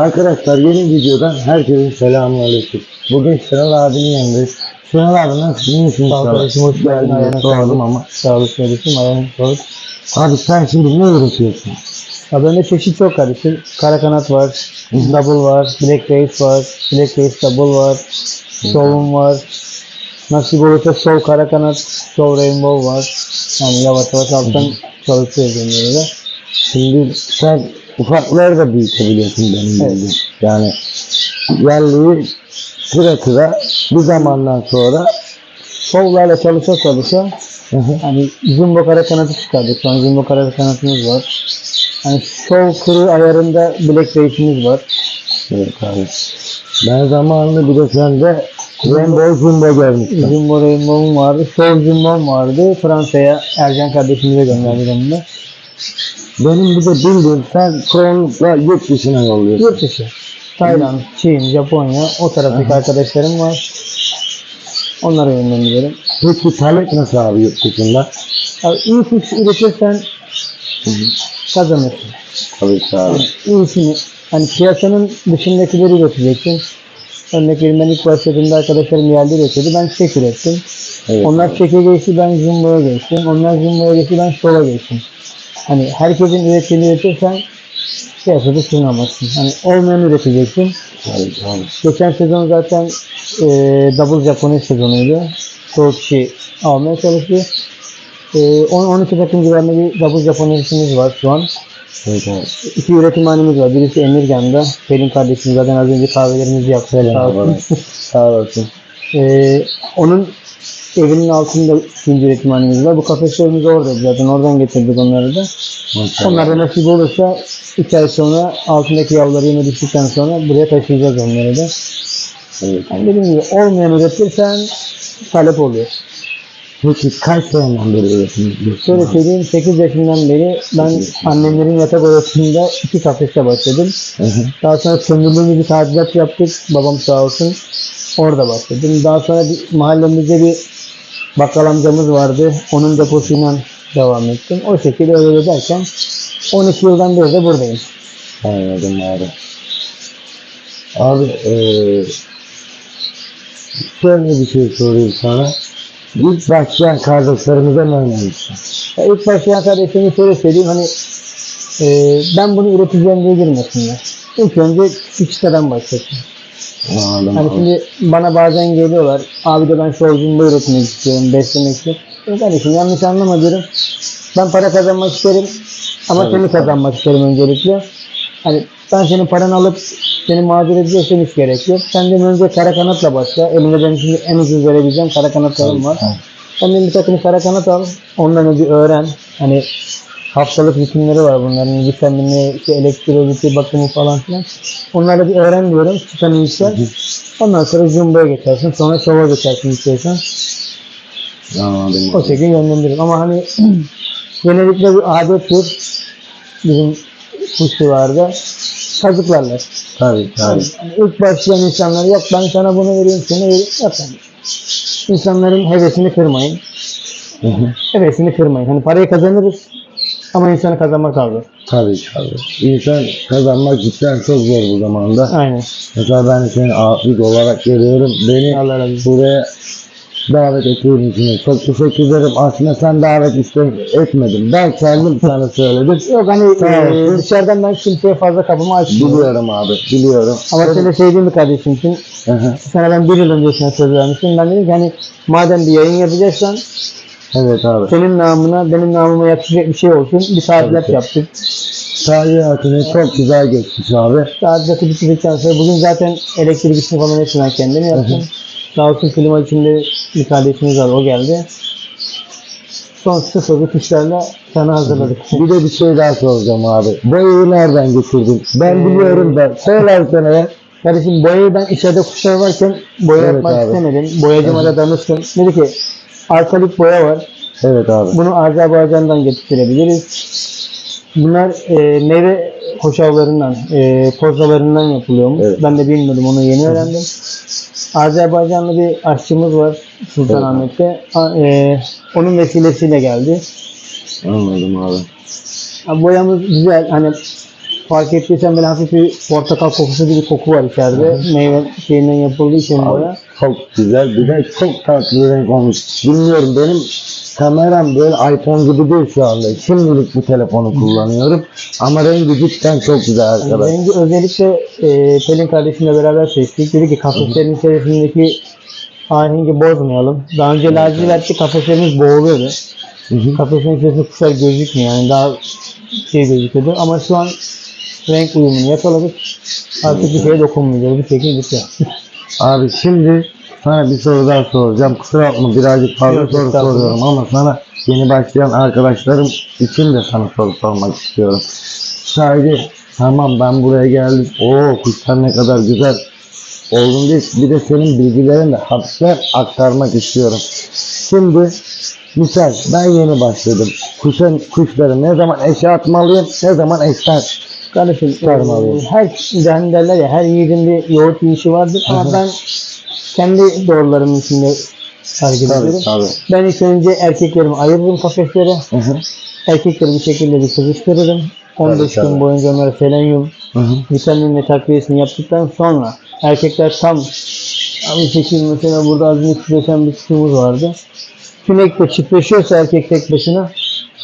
Arkadaşlar yeni videodan herkese selamünaleyküm. Bugün Şenol abinin yanındayız. Şenol abi nasılsın? İyi misin? Sağ kardeşim, hoş geldin. Ayağına sağlık. ama. Sağlık kardeşim, ayağına sağlık. Abi sen şimdi ne üretiyorsun? Ya bende çeşit çok kardeşim. Kara kanat var, double var, black race var, black race double var, show'um var. Nasip olursa show kara kanat, show rainbow var. Yani yavaş yavaş alttan çalışıyoruz da. Şimdi sen ufakları da büyütebiliyorsun benim Evet. bildiğim. Yani yerliyi sıra sıra bir zamandan sonra Show'larla çalışa çalışa hani jumbo kara kanatı çıkardık. Şu an jumbo kara kanatımız var. Hani show kırı ayarında black race'imiz var. Evet abi. Ben zamanında bir de sende Rainbow Jumbo görmüştüm. Jumbo Rainbow'um vardı. Show Jumbo'm vardı. Fransa'ya Ercan kardeşimize gönderdik onu. Benim bir de bildiğim sen çoğunlukla yurt dışına yolluyorsun. Yurt dışı. Tayland, Çin, Japonya o taraftaki arkadaşlarım var. Onlara yönlendiriyorum. Peki talep nasıl abi yurt dışında? Abi iyi kuş üretirsen kazanırsın. Tabii ki abi. İyisini hani piyasanın dışındakileri üreteceksin. Örnek veriyorum ben ilk başladığımda arkadaşlarım yerli üretiyordu. Ben çiçek ürettim. Evet. Onlar çeke geçti ben jumbo'ya geçtim. Onlar jumbo'ya geçti ben şova geçtim. Hani herkesin ürettiğini üretirsen piyasada sığınamazsın. Hani olmayan üreteceksin. Tabii abi. Geçen sezon zaten e, double Japones sezonuydu. Çoğu kişi almaya çalıştı. E, 10-12 takım bir double Japones'imiz var şu an. Evet abi. İki üretim hanemiz var. Birisi Emirgan'da. Pelin kardeşim zaten az önce kahvelerimizi yaptı. Sağ olsun. Sağ olasın. Ee, onun evinin altında ikinci üretim hanemiz var. Bu kafeslerimiz orada zaten. Oradan getirdik onları da. Maşallah. Onlar da nasip olursa iki ay sonra altındaki yavruları yeme düştükten sonra buraya taşıyacağız onları da. Evet. Yani dediğim gibi olmayan üretirsen talep oluyor. Peki kaç seneden beri yapıyorsun? Şöyle söyleyeyim 8 yaşından beri ben annemlerin yatak odasında iki kafeste başladım. Hı hı. Daha sonra sömürlüğümüzü bir tadilat yaptık. Babam sağ olsun. Orada başladım. Daha sonra bir, mahallemizde bir bakkal amcamız vardı. Onun deposuyla devam ettim. O şekilde öyle derken 12 yıldan beri de buradayım. Anladım abi. Abi eee şöyle bir şey sorayım sana. İlk başlayan kardeşlerimize ne önermişsin? Ya ilk başlayan kardeşime şöyle söyleyeyim hani e, ben bunu üreteceğim diye girmesinler. İlk önce küçük çıtadan başlasın. Anladım Hani abi. şimdi bana bazen geliyorlar. Abi de ben şovcumda üretmek istiyorum, beslemek istiyorum. Ya kardeşim yanlış anlama diyorum. Ben para kazanmak isterim. Ama Tabii, seni kazanmak isterim öncelikle. Hani ben senin paranı alıp seni mağdur edeceksem hiç gerek yok. Sen de önce kara kanatla başla. Elimde benim şimdi en ucuz verebileceğim kara kanatlarım var. Sen de bir takım kara kanat al. Ondan bir öğren. Hani haftalık rutinleri var bunların. Vitamini, işte elektroliti, bakımı falan filan. Onları bir öğren diyorum. Çıkan. Ondan sonra jumbo'ya geçersin. Sonra şova geçersin istiyorsan. Anladım. O şekilde yönlendiririm. Ama hani genellikle bir adettir. Bizim kuş civarında kazıklarlar. Tabii tabii. Yani ilk başlayan insanlar yok ben sana bunu vereyim şunu vereyim. Yok yani. İnsanların hevesini kırmayın. Hı hı. Hevesini kırmayın. Hani parayı kazanırız ama insanı kazanmak daha zor. Tabii ki abi. İnsan kazanmak cidden çok zor bu zamanda. Aynen. Mesela ben seni abid olarak görüyorum. Beni Allah razı olsun. buraya davet ettiğin için çok teşekkür ederim. Aslında sen davet iste etmedin. Ben kendim sana söyledim. Yok hani Sağ e, olsun. dışarıdan ben kimseye fazla kapımı açmıyorum. Biliyorum abi, biliyorum. Ama sen de sevdiğim bir kardeşimsin. Hı hı. Sana ben bir yıl öncesine söz vermiştim. Ben dedim ki hani madem bir yayın yapacaksan evet abi. senin namına benim namıma yakışacak bir şey olsun. Bir ki. yaptık. Tarihi hayatını çok güzel geçmiş abi. Tadilatı bitirdikten sonra bugün zaten elektrik işini falan hepsini ben kendim yaptım. Sağ olsun klima içinde bir kardeşimiz var o geldi. Son sıfır bitişlerle sana hazırladık. Bir de bir şey daha soracağım abi. Boyayı nereden getirdin? Ben Ee, biliyorum da. Söylersene ya. Kardeşim boyayı ben içeride kuşlar varken boya Evet yapmak abi. istemedim. Boyacıma da danıştım. Dedi ki alkalik boya var. Evet abi. Bunu Azerbaycan'dan getirebiliriz. Bunlar e, meyve hoşavlarından, e, kozalarından yapılıyormuş. Evet. Ben de bilmiyordum, onu yeni öğrendim. Azerbaycanlı bir aşçımız var Sultanahmet'te. A- E, onun vesilesiyle geldi. Anladım abi. Ha, boyamız güzel. Hani fark ettiysen böyle hafif bir portakal kokusu gibi koku var içeride. Meyve şeyinden yapıldığı için boya. Çok güzel bir de çok tatlı renk olmuş. Bilmiyorum benim kameram böyle iPhone gibi değil şu anda. Şimdilik bu telefonu kullanıyorum. Ama rengi cidden çok güzel arkadaşlar. Rengi özellikle e, Pelin kardeşimle beraber seçtik. Dedi ki kafeslerin içerisindeki ahengi bozmayalım. Daha önce lacivertli kafeslerimiz boğuluyordu. Hı hı. Kafesin içerisinde kuşlar gözükmüyor yani daha şey gözüküyordu. Ama şu an renk uyumunu yakaladık. Artık bir şeye dokunmayacağız. Bir şekilde bitiyor. Abi şimdi sana bir soru daha soracağım. Kusura bakma birazcık fazla Yok, soru estağfurullah. soruyorum ama sana yeni başlayan arkadaşlarım için de sana soru sormak istiyorum. Sadece tamam ben buraya geldim. Oo kuşlar ne kadar güzel. Oldum değil. Bir de senin bilgilerini de hafiften aktarmak istiyorum. Şimdi misal ben yeni başladım. Kuşun, kuşları ne zaman eşe atmalıyım, ne zaman eşten Kardeşim Çıkarmalıyım. e, her hani derler ya her yiğidin bir yoğurt yiyişi vardır ama ben kendi doğrularımın içinde hareket ediyorum. tabii. Ben ilk önce erkeklerimi ayırırım kafeslere. Erkekleri bir şekilde bir kızıştırırım. 15 Tabii, gün tabii. boyunca onlara selenyum, Hı hı. vitamin ve takviyesini yaptıktan sonra erkekler tam abi şekil mesela burada az önce çiftleşen bir kuşumuz vardı. Tünek de çiftleşiyorsa erkek tek başına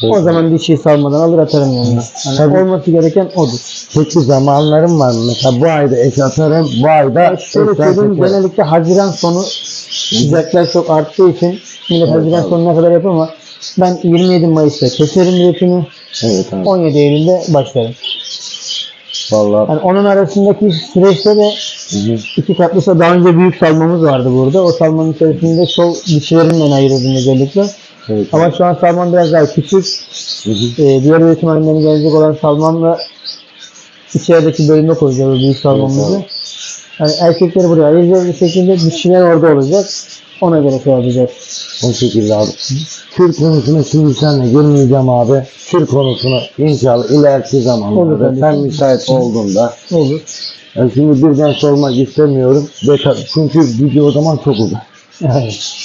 o zaman dişiyi salmadan alır atarım yanına. Yani Tabii. olması gereken odur. Peki zamanlarım var mı? Mesela bu ayda eş atarım, bu ayda Ya şöyle söyleyeyim genellikle Haziran sonu sıcaklar çok arttığı için millet Evet, Haziran abi. sonuna kadar yapar ama ben 27 Mayıs'ta keserim üretimi, Evet abi. 17 Eylül'de başlarım. Vallahi. Yani onun arasındaki süreçte de Hı hı. iki katlısa daha önce büyük salmamız vardı burada. O salmanın içerisinde sol dişilerinden ayırırdım özellikle. Evet. Ama şu an salman biraz daha küçük. Hı hı. Ee, diğer üretim haline gelecek olan salmanla içerideki bölüme koyacağız büyük salmamızı. Evet, Yani erkekleri buraya ayıracağız bir şekilde dişiler orada olacak. Ona göre şey yapacağız. O şekilde abi. Tür konusuna şimdi senle girmeyeceğim abi. Tür konusuna inşallah ileriki zamanlarda sen müsait olduğunda. Olur. Yani şimdi birden sormak istemiyorum. Çünkü video o zaman çok uzun.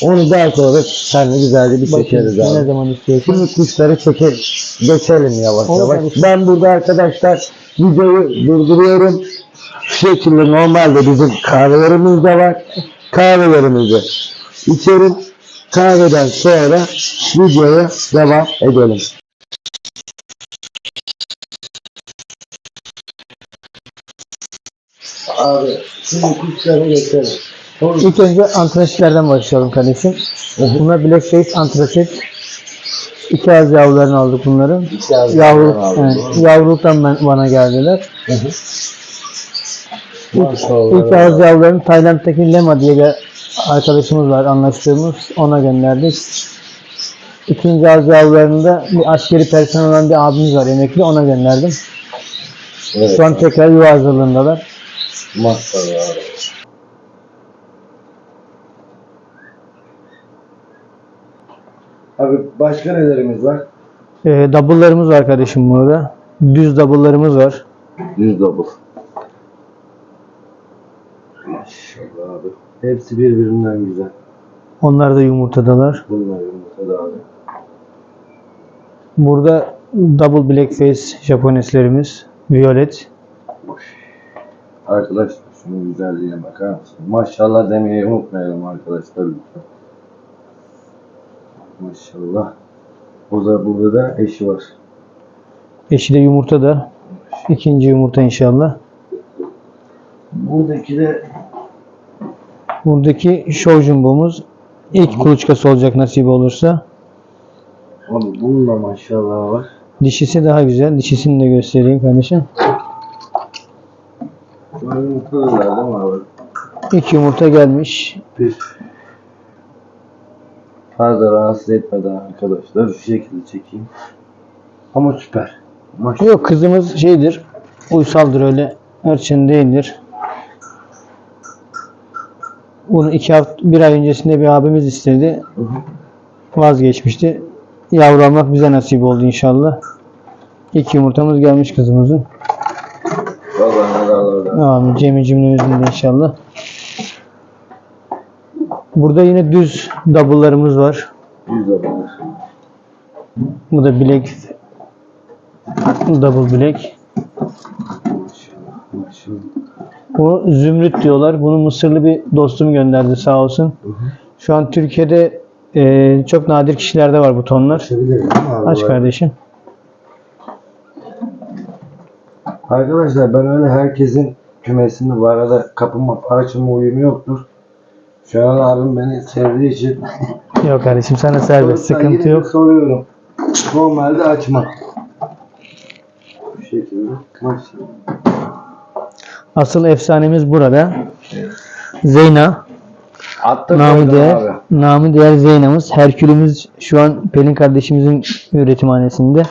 Onu daha sonra seninle güzelce bir çekeriz Bakın ne abi. zaman istiyorsun. Şimdi kuşları çekelim. Geçelim yavaş Olur yavaş. kardeşim. Ben burada arkadaşlar videoyu durduruyorum. Şu şekilde normalde bizim kahvelerimiz de var. Kahvelerimizi içerim. Kahveden sonra videoya devam edelim. Abi şimdi kuşlara geçelim. İlk önce antraşitlerden başlayalım kardeşim. Bunlar Blackface antraşit. İki az yavrularını aldık bunların. İki az Yavru, evet, yavruluktan ben, bana geldiler. Maşallah. İlk az yavrularını Tayland'daki Lema diye arkadaşımız var anlaştığımız. Ona gönderdik. İkinci az yavrularını da bir askeri personel olan bir abimiz var emekli ona gönderdim. Evet. Şu an tekrar yuva hazırlığındalar. Maşallah abi. Başka nelerimiz var? Ee, double'larımız var kardeşim burada. Düz double'larımız var. Yüz double. Maşallah abi. Hepsi birbirinden güzel. Onlar da yumurtadalar. Bunlar yumurtada abi. Burada double blackface Japoneslerimiz. Violet. Arkadaşlar şunun güzelliğine bakar mısın? Maşallah demeyi unutmayalım arkadaşlar lütfen. Maşallah. O da burada da eşi var. Eşi de yumurtada. İkinci yumurta inşallah. Buradaki de Buradaki show jumbomuz ilk kuluçkası olacak nasip olursa. abi bunun da maşallah var. Dişisi daha güzel. Dişisini de göstereyim kardeşim. Bunlar yumurtadırlar değil mi abi? İlk yumurta gelmiş. Bir fazla rahatsız etmeden arkadaşlar şu şekilde çekeyim. Ama süper. Maşallah. Yok kızımız şeydir. Uysaldır öyle. Erçin değildir. Bunu iki hafta, bir ay öncesinde bir abimiz istedi. Hı hı. Vazgeçmişti. Yavru almak bize nasip oldu inşallah. İlk yumurtamız gelmiş kızımızın. Vallahi helalardan. Amin. Cemi cümlemizin inşallah. Burada yine düz double'larımız var. Yüz dolar. Bu da black double black. Bu zümrüt diyorlar. Bunu Mısırlı bir dostum gönderdi sağ olsun. Şu an Türkiye'de e, çok nadir kişilerde var bu tonlar. Aç kardeşim. Arkadaşlar ben öyle herkesin kümesinde bu arada kapıma parçama uyumu yoktur. An abim beni sevdiği için Yok kardeşim sana serbest Soruyorsa sıkıntı yine de yok. Soruyorum. Normalde açma. Bu şekilde. Maşallah. Asıl efsanemiz burada. Zeyna. Attım Namı koydum diğer, abi. namı diğer Zeyna'mız. Herkülümüz şu an Pelin kardeşimizin üretimhanesinde.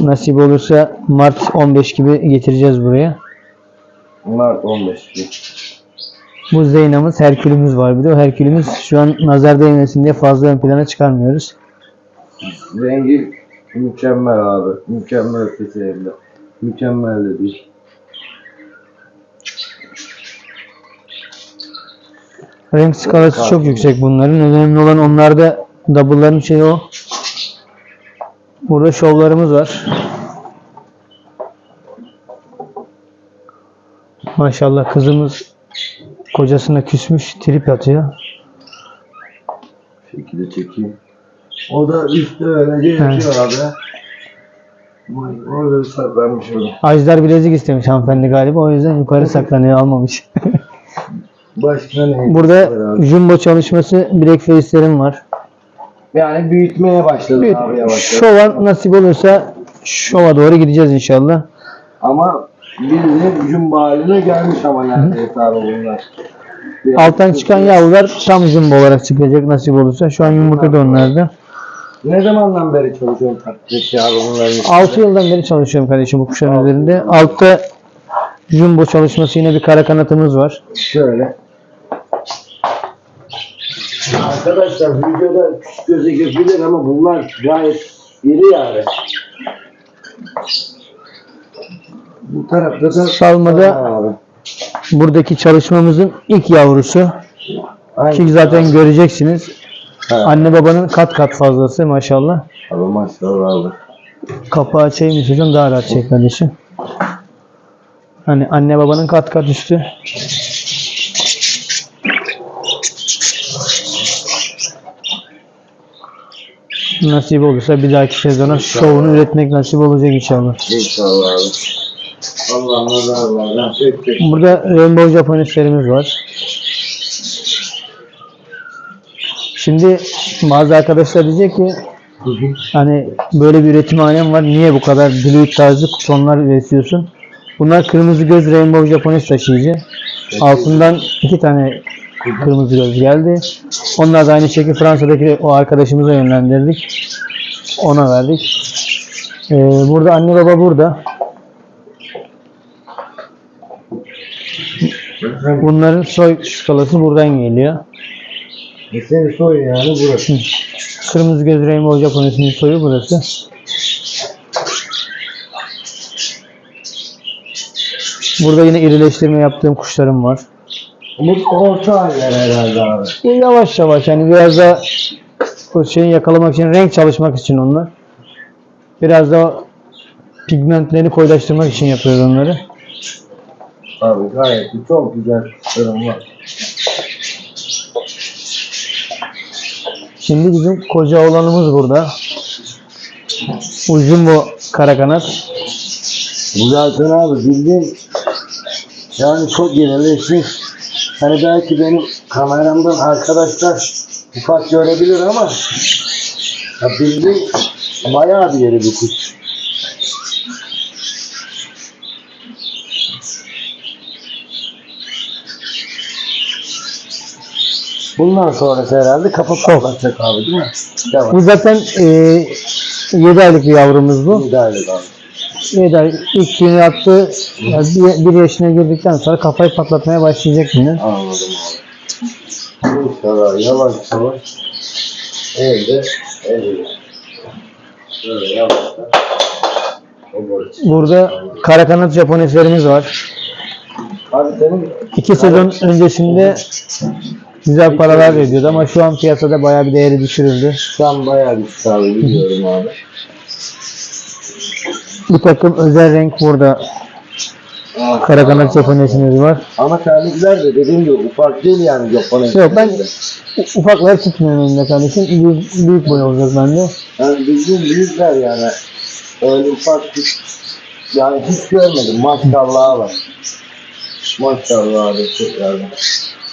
Nasip olursa Mart 15 gibi getireceğiz buraya. Mart 15 gün. Bu Zeyna'mız, Herkülümüz var bir de. O Herkülümüz şu an nazar değmesin diye fazla ön plana çıkarmıyoruz. Rengi mükemmel abi. Mükemmel ötesi hem de. Mükemmel de değil. Renk skalası çok yüksek bunların. Önemli olan onlarda double'ların şeyi o. Burada şovlarımız var. Maşallah kızımız kocasına küsmüş, trip atıyor. şekilde çekeyim. O da üstte öylece yatıyor abi. Vay, Orada saklanmış orada. Ajdar bilezik istemiş hanımefendi galiba. O yüzden yukarı saklanıyor, almamış. Başka ne? Burada abi? jumbo çalışması black face'lerim var. Yani büyütmeye başladık Bir abi yavaş yavaş. şova nasip olursa şova doğru gideceğiz inşallah. Ama bildiğin jumbo haline gelmiş ama neredeyse abi bunlar. Bir Alttan çıkan yavrular tam jumbo olarak çıkacak nasip olursa. Şu an yumurta da onlarda. Ne zamandan beri çalışıyorsun taktik abi bunların üstünde? 6 yıldan beri çalışıyorum kardeşim bu kuşların üzerinde. Altta jumbo çalışması yine bir kara kanatımız var. Şöyle. Arkadaşlar videoda küçük göze gözüküyor ama bunlar gayet iri yani. Bu tarafta da Salmada abi. buradaki çalışmamızın ilk yavrusu. Ki zaten göreceksiniz. Ha. Anne babanın kat kat fazlası maşallah. Abi maşallah abi. Kapağı çekmiş hocam daha rahat çek kardeşim. Hani anne babanın kat kat üstü. Nasip olursa bir dahaki sezona şovunu üretmek nasip olacak inşallah. İnşallah abi. Allah nazar var. Tek tek. Burada Rainbow Japoneslerimiz var. Şimdi bazı arkadaşlar diyecek ki hani böyle bir üretimhanem var niye bu kadar blue tarzı tonlar üretiyorsun? Bunlar kırmızı göz Rainbow Japones taşıyıcı. Altından iki tane kırmızı göz geldi. Onlar da aynı şekilde Fransa'daki o arkadaşımıza yönlendirdik. Ona verdik. Ee, burada anne baba burada. Bunların soy skalası buradan geliyor. Senin soy yani burası. Kırmızı göz Rainbow Japones'in soyu burası. Burada yine irileştirme yaptığım kuşlarım var. Bu orta haller herhalde abi. Yavaş yavaş yani biraz da o şeyi yakalamak için, renk çalışmak için onlar. Biraz da pigmentlerini koyulaştırmak için yapıyoruz onları. Abi gayet çok güzel kuşlarım var. Şimdi bizim koca olanımız burada. Bu jumbo kara kanat. Bu zaten abi bildiğin yani çok ilerleşmiş. Hani belki benim kameramdan arkadaşlar ufak görebilir ama ya bildiğin bayağı bir yeri bir kuş. Bundan sonrası herhalde kafa patlatacak abi değil mi? Devam. Bu zaten e, 7 aylık bir yavrumuz bu. İdeal abi. 7 ay ilk günü attı. Yani bir, bir yaşına girdikten sonra kafayı patlatmaya başlayacak yine. Anladım abi. İnşallah yavaş yavaş. Şöyle yavaşça. O böyle. Burada kara kanat Japoneslerimiz var. Abi senin İki sezon öncesinde güzel paralar veriyordu ama şu an piyasada bayağı bir değeri düşürüldü. şu an bayağı bir tutarlı biliyorum abi. Bir takım özel renk burada Kara kanat Japonesimiz var. Ama terlikler de dediğim gibi ufak değil yani Japonya. Yok ben ufakları tutmuyorum elimde kardeşim. Büyük, büyük boy olacak bende. Yani bildiğin büyükler yani. Öyle ufak bir yani hiç görmedim. Maşallah var. Maşallah abi çok yani.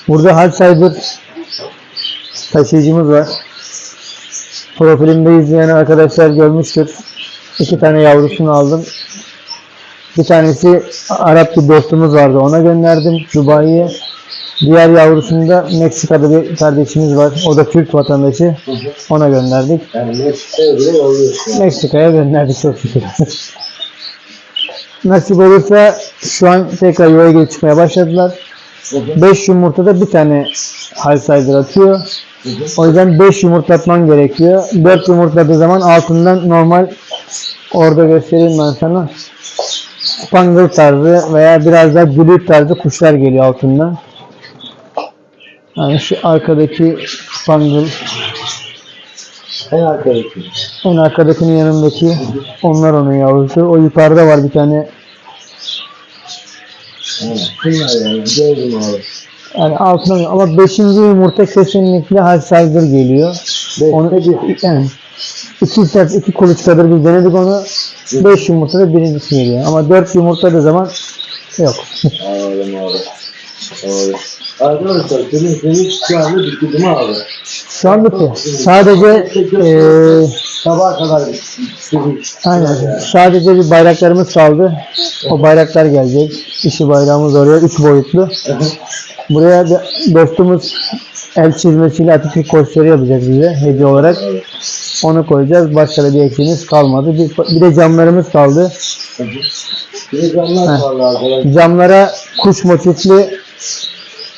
Burada Halsider taşıyıcımız var. Profilimde izleyen arkadaşlar görmüştür. İki tane yavrusunu aldım. Bir tanesi Arap bir dostumuz vardı. Ona gönderdim Dubai'ye. Diğer yavrusunu da Meksika'da bir kardeşimiz var. O da Türk vatandaşı. Ona gönderdik. Yani Meksika'ya bile yolluyorsun. Meksika'ya gönderdik çok şükür. Nasip olursa şu an tekrar girip çıkmaya başladılar. 5 yumurtada bir tane halsider atıyor. O yüzden 5 yumurtlatman gerekiyor. 4 yumurtladığı zaman altından normal orada göstereyim ben sana. Spangle tarzı veya biraz daha gülük tarzı kuşlar geliyor altından. Yani şu arkadaki Spangle En arkadaki. en arkadakinin yanındaki onlar onun yavrusu. O yukarıda var bir tane. Evet. Bunlar yani gördüm abi. Yani altına ama 5. yumurta kesinlikle halsider geliyor. Onu yani iki sefer iki kuluçkadır biz denedik onu. 5 yumurtada birincisi geliyor. Ama 4 yumurtladığı zaman yok. Anladım abi. Abi. Arkadaşlar senin senin şu anda mi abi? Şu an bitti. Sadece eee Sabaha kadar bitti. aynen sadece bir bayraklarımız kaldı. O bayraklar gelecek. İşi bayrağımız oraya 3 boyutlu. Buraya da dostumuz el çizmesiyle Atatürk posteri yapacak bize hediye olarak. Onu koyacağız. Başka da bir eksiğimiz kalmadı. Bir, bir de camlarımız kaldı. Bir de camlar var arkadaşlar. Camlara kuş motifli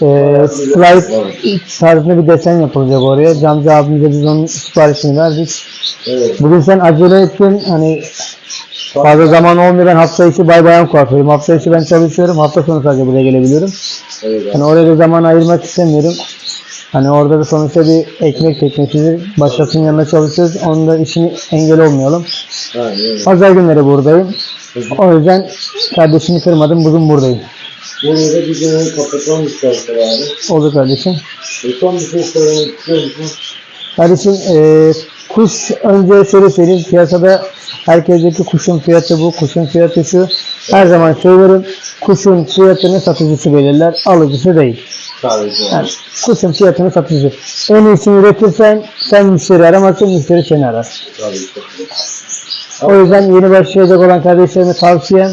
e, slide tarzında bir desen yapılacak oraya. Camcı abimize biz onun siparişini verdik. Evet. Bugün sen acele ettin. Hani fazla zaman olmuyor. Ben hafta içi bay bayan kuaförüm. Hafta içi ben çalışıyorum. Hafta sonu sadece buraya gelebiliyorum. Evet. Hani oraya da zaman ayırmak istemiyorum. Hani orada da sonuçta bir ekmek teknesidir. Başkasının yanında çalışıyoruz. Onun da işini engel olmayalım. Aynen. Pazar günleri buradayım. O yüzden kardeşimi kırmadım. Bugün buradayım. Bunu da bir gün kapatalım istersen abi. Oldu kardeşim. E, son bir şey söylemek istiyor musun? Kardeşim eee, kuş önce şöyle söyleyeyim. Piyasada herkesteki kuşun fiyatı bu. Kuşun fiyatı şu. Her zaman söylüyorum. Kuşun fiyatını satıcısı belirler. Alıcısı değil. Sadece. Yani kuşun fiyatını satıcı. En iyisini üretirsen sen müşteri aramazsın. Müşteri seni arar. Tabii ki. O yüzden yeni başlayacak olan kardeşlerime tavsiyem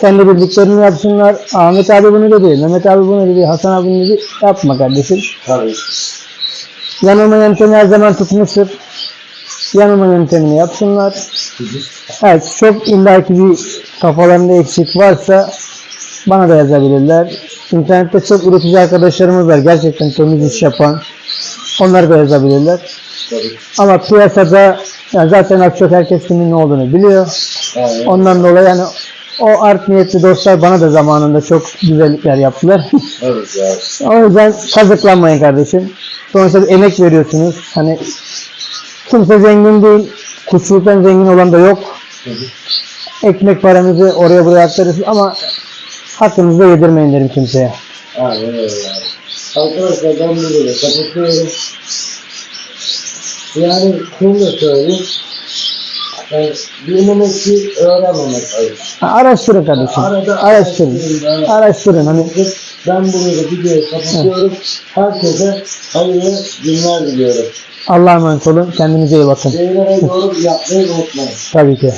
kendi bildiklerini yapsınlar. Ahmet abi bunu dedi, Mehmet abi bunu dedi, Hasan abi bunu dedi. Yapma kardeşim. Tabii. Yanılma yöntemi her zaman tutmuştur. Yanılma yöntemini yapsınlar. Evet çok illaki bir kafalarında eksik varsa bana da yazabilirler. İnternette çok üretici arkadaşlarımız var. Gerçekten temiz iş yapan. Onlar da yazabilirler. Tabii. Ama piyasada yani zaten az çok herkes kimin ne olduğunu biliyor. Aynen. Ondan dolayı yani o art niyetli dostlar bana da zamanında çok güzellikler yaptılar. Evet ya. o yüzden kazıklanmayın kardeşim. Sonuçta emek veriyorsunuz. Hani kimse zengin değil. Kuşçuluktan zengin olan da yok. Ekmek paranızı oraya buraya aktarırsınız ama hakkınızı da yedirmeyin derim kimseye. Aynen öyle. Arkadaşlar ben böyle kapatıyorum. Yani şunu söyleyeyim. Yani bilmemek ki öğrenmemek ayıp. Araştırın kardeşim. Arada Araştırın. araştırın. Araştırın. Hani Ben burayı da videoyu kapatıyorum. Herkese hayırlı günler diliyorum. Allah'a emanet olun. Kendinize iyi bakın. Şeylere yorum yapmayı unutmayın. Tabii ki.